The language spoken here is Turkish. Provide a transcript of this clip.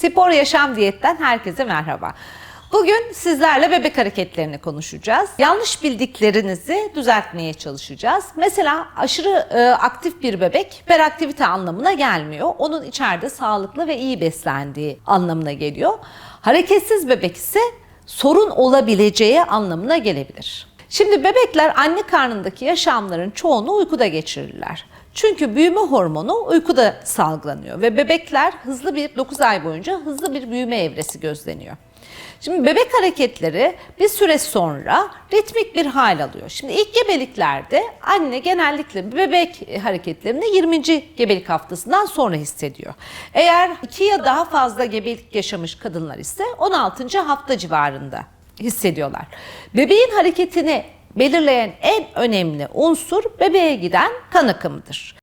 Spor Yaşam Diyet'ten herkese merhaba. Bugün sizlerle bebek hareketlerini konuşacağız. Yanlış bildiklerinizi düzeltmeye çalışacağız. Mesela aşırı e, aktif bir bebek hiperaktivite anlamına gelmiyor. Onun içeride sağlıklı ve iyi beslendiği anlamına geliyor. Hareketsiz bebek ise sorun olabileceği anlamına gelebilir. Şimdi bebekler anne karnındaki yaşamların çoğunu uykuda geçirirler. Çünkü büyüme hormonu uykuda salgılanıyor ve bebekler hızlı bir 9 ay boyunca hızlı bir büyüme evresi gözleniyor. Şimdi bebek hareketleri bir süre sonra ritmik bir hal alıyor. Şimdi ilk gebeliklerde anne genellikle bebek hareketlerini 20. gebelik haftasından sonra hissediyor. Eğer 2 ya daha fazla gebelik yaşamış kadınlar ise 16. hafta civarında hissediyorlar. Bebeğin hareketini belirleyen en önemli unsur bebeğe giden kan akımıdır.